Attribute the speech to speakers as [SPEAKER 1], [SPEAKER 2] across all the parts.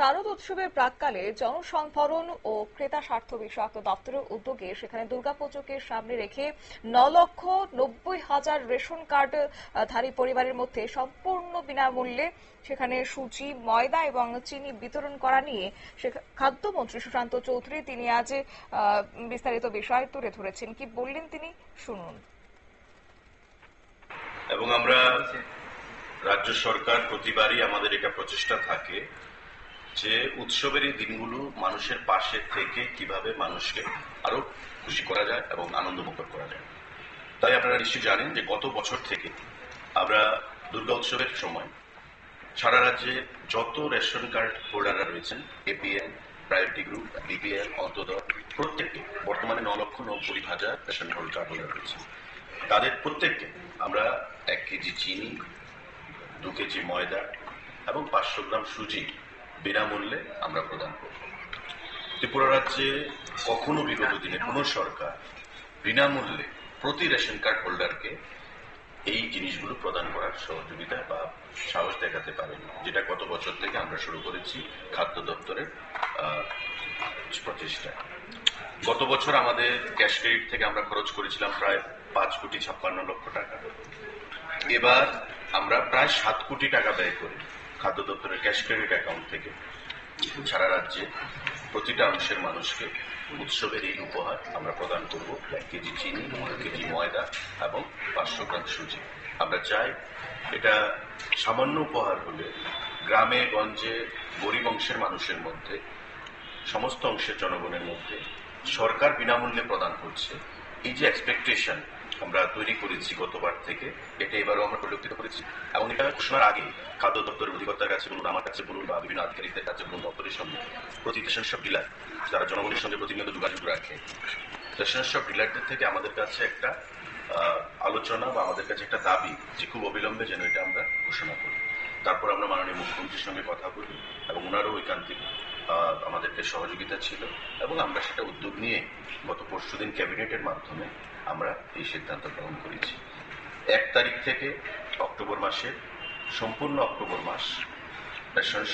[SPEAKER 1] শারদ উৎসবের প্রাককালে জনসংভরণ ও ক্রেতা স্বার্থ বিষয়ক দপ্তরের উদ্যোগে সেখানে দুর্গাপুজোকে সামনে রেখে ন লক্ষ নব্বই হাজার রেশন কার্ড ধারী পরিবারের মধ্যে সম্পূর্ণ বিনামূল্যে সেখানে সুজি, ময়দা এবং চিনি বিতরণ করা নিয়ে খাদ্যমন্ত্রী সুশান্ত চৌধুরী তিনি আজ বিস্তারিত বিষয় তুলে ধরেছেন। কি বললেন তিনি? শুনুন।
[SPEAKER 2] এবং আমরা রাজ্য সরকার প্রতিবারই আমাদের এটা প্রচেষ্টা থাকে যে উৎসবের এই দিনগুলো মানুষের পাশে থেকে কীভাবে মানুষকে আরও খুশি করা যায় এবং আনন্দ আনন্দমুখর করা যায়। তাই আপনারা নিশ্চয়ই জানেন যে গত বছর থেকে আমরা দুর্গা উৎসবের সময় সারা রাজ্যে যত রেশন কার্ড হোল্ডাররা রয়েছেন, APL, priority group, BPL, Antyodaya, প্রত্যেককে, বর্তমানে ন লক্ষ নব্বই হাজার রেশন কার্ড হোল্ডার রয়েছে। তাদের প্রত্যেককে আমরা এক কেজি চিনি, দু কেজি ময়দা এবং পাঁচশো গ্রাম সুজি বিনামূল্যে আমরা প্রদান করব। ত্রিপুরা রাজ্যে কখনো বিগত দিনে কোনো সরকার বিনামূল্যে প্রতি রেশন কার্ড হোল্ডারকে এই জিনিসগুলো প্রদান করার সহযোগিতা বা সাহস দেখাতে পারেন, যেটা গত বছর থেকে আমরা শুরু করেছি খাদ্য দপ্তরের প্রচেষ্টা। গত বছর আমাদের ক্যাশ ক্রেডিট থেকে আমরা খরচ করেছিলাম প্রায় পাঁচ কোটি ছাপ্পান্ন লক্ষ টাকা। এবার আমরা প্রায় সাত কোটি টাকা ব্যয় করি খাদ্য দপ্তরের ক্যাশ ক্রেডিট অ্যাকাউন্ট থেকে সারা রাজ্যে প্রতিটা অংশের মানুষকে উৎসবের এই উপহার আমরা প্রদান করব। এক কেজি চিনি এক কেজি ময়দা এবং পাঁচশো গ্রাম সুজি। আমরা চাই এটা সামান্য উপহার হলে গ্রামে, গঞ্জে, গরিব অংশের মানুষের মধ্যে, সমস্ত অংশের জনগণের মধ্যে সরকার বিনামূল্যে প্রদান করছে। এই যে এক্সপেকটেশন আমরা তৈরি করেছি গতবার থেকে। এটা এবারও আমরা পরিলক্ষিত করেছি। এবং এটা ঘোষণার আগে খাদ্য দপ্তরের অধিকর্তার কাছে বলুন, আমার কাছে বলুন বা বিভিন্ন আধিকারিকদের কাছে বলুন, দপ্তরের সঙ্গে প্রতি সব ডিলার, যারা জনগণের সঙ্গে প্রতিনিয়ত যোগাযোগ রাখে। রেশন সব ডিলারদের থেকে আমাদের কাছে একটা আলোচনা বা আমাদের কাছে একটা দাবি যে খুব অবিলম্বে যেন এটা আমরা ঘোষণা করি। তারপর আমরা মাননীয় মুখ্যমন্ত্রীর সঙ্গে কথা বলি এবং ওনারও ঐকান্তিক আমাদেরকে সহযোগিতা ছিল এবং আমরা সেটা উদ্যোগ নিয়ে গত পরশুদিন ক্যাবিনেটের মাধ্যমে আমরা এই সিদ্ধান্ত গ্রহণ করেছি। এক তারিখ থেকে অক্টোবর মাসের, সম্পূর্ণ অক্টোবর মাস, রেশন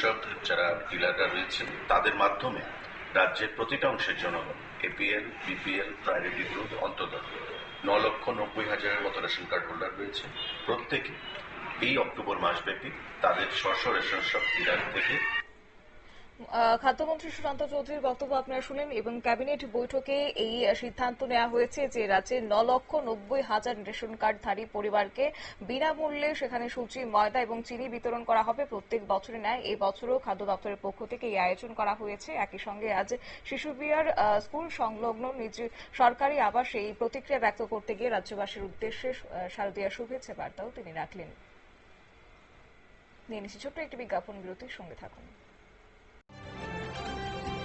[SPEAKER 2] যারা ডিলাররা রয়েছেন, তাদের মাধ্যমে রাজ্যের প্রতিটা অংশের জনগণ, এপিএল, বিপিএল প্রায়োরিটি গ্রুপ অন্তত ন লক্ষ নব্বই হাজারের মতো রেশন কার্ড হোল্ডার রয়েছে। প্রত্যেকে এই অক্টোবর মাসব্যাপী তাদের স্ব রেশন শপ ডিলার থেকে
[SPEAKER 1] খাদ্যমন্ত্রী সুশান্ত চৌধুরীর বক্তব্য আপনারা শুনলেন এবং ক্যাবিনেট বৈঠকে এই সিদ্ধান্ত নেওয়া হয়েছে যে রাজ্যে ন লক্ষ নব্বই হাজার রেশন কার্ডধারী পরিবারকে বিনামূল্যে সেখানে সুজি ময়দা এবং চিনি বিতরণ করা হবে। প্রত্যেক বছরে নেয় এই বছরও খাদ্য দপ্তরের পক্ষ থেকে এই আয়োজন করা হয়েছে। একই সঙ্গে আজ শিশু বিহার স্কুল সংলগ্ন নিজ সরকারি আবাসে এই প্রতিক্রিয়া ব্যক্ত করতে গিয়ে রাজ্যবাসীর উদ্দেশ্যে শারদীয় শুভেচ্ছা বার্তাও তিনি রাখলেন। ছোট্ট একটি বিজ্ঞাপন বিরতির সঙ্গে থাকুন।